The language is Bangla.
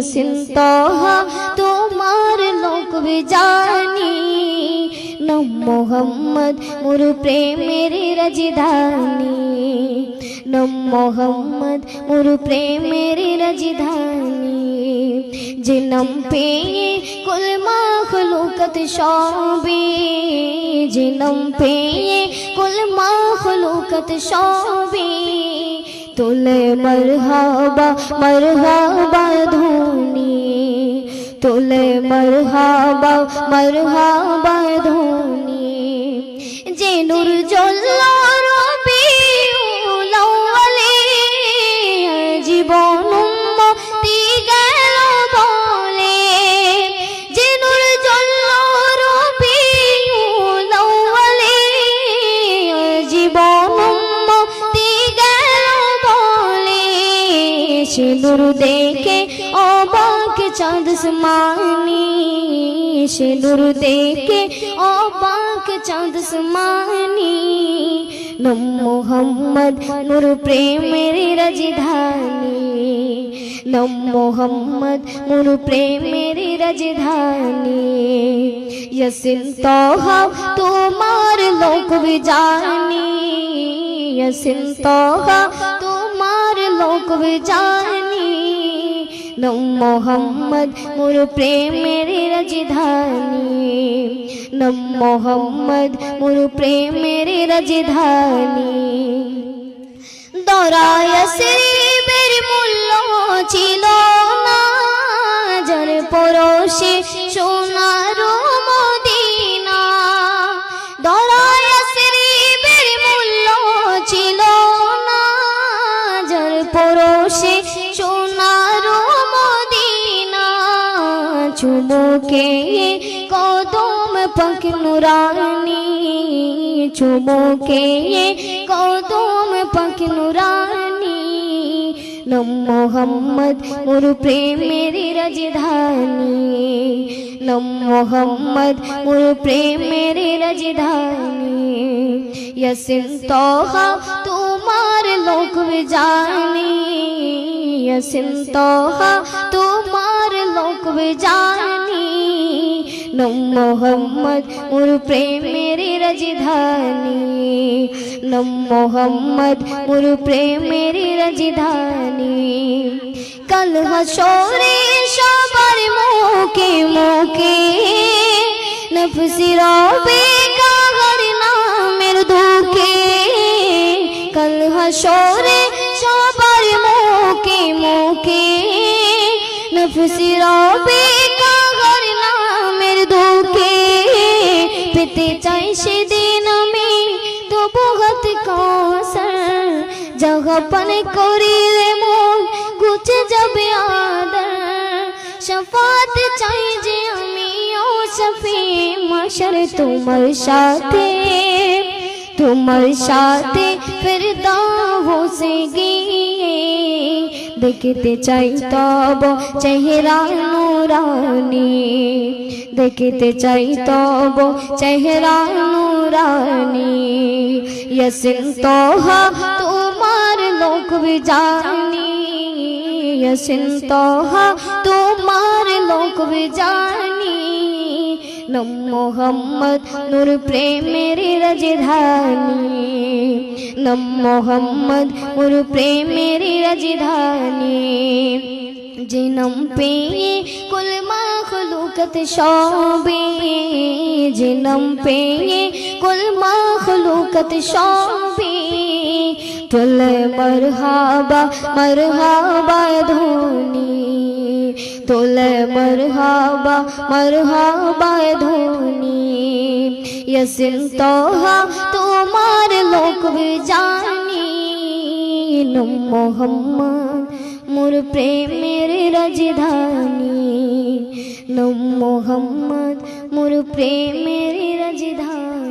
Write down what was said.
ইয়াসিন তহা তোমার লোক জানি নম মোহাম্মদ মোর প্রেমের রাজধানী। নম মোহাম্মদ মোর প্রেমের রাজধানী। জিনম পেয়ে কুল মাখলুকত সবে। জিনম পেয়ে কুল মাখলুকত সবে। তোলে মরহাবা মরহাবা ধুনি। তোলে মরহাবা মরহাবা ধুনি। যে নূর জল্লা সে নূর দেখে অবাক চাঁদ সমানি সে নূর দেখে অবাক চাঁদ সমানি নম মোহাম্মদ নূর প্রেমের রাজধানী নম মোহাম্মদ নূর প্রেমের রাজধানী यसिन तोहा তোমার লোক জানি यसिन तोहा তোমার লোক জানি নম মোহাম্মদ মোর প্রেমের রাজধানী। নম মোহাম্মদ মোর প্রেমের রাজধানী। দরায় শ্রীবের মূল্য ছিল না। যার পরশে সোনার চুমুকে কদম পাক নুরানি চুমুকে কদম পাক নুরানি নম মোহাম্মদ মোর প্রেমের রাজধানী নম মোহাম্মদ মোর প্রেমের রাজধানী यसिन तोहा তোমার লোক জানি यसिन तोहा তোমার লোক জানি নম মোহাম্মদ মোর প্রেমের রাজধানী। নম মোহাম্মদ মোর প্রেমের রাজধানী। কাল হাসরে সবার মুখে মুখে নফসি রবে কাগর নামের দুঃখে কাল হাসরে সবার মুখে মুখে নফসি রবে কাগর নামের দুঃখে পেতে চাই সেদিন আমি তো বহুত কৌশল জগপন করিলে মন গুছে যাবে আদর শফাত চাই যে আমি ও সফি মাশর তোমার সাথে। তোমার সাথে ফির দাও সে গিয়ে। দেখতে চাই তব চেহারা নুরানি দেখতে চাই তব চেহারা নুরানি यसिन तोहा তোমার লোক জানি यसिन तोहा তোমার লোক জানি নম মোহাম্মদ নূর প্রেমের রাজধানী। নম মোহাম্মদ নূর প্রেমের রাজধানী। জিনম পেয়ে কুল মাখলুকত সবে। জিনম পেয়ে কুল মাখলুকত সবে। তুল মরহাবা মরহাবা ধোনি তুল মরহাবা মরহাবা ধোনি यसिन तोहा তোমার লোক জানি নম মোহাম্মদ মোর প্রেমের রাজধানী নম মোহাম্মদ মোর প্রেমের রাজধানী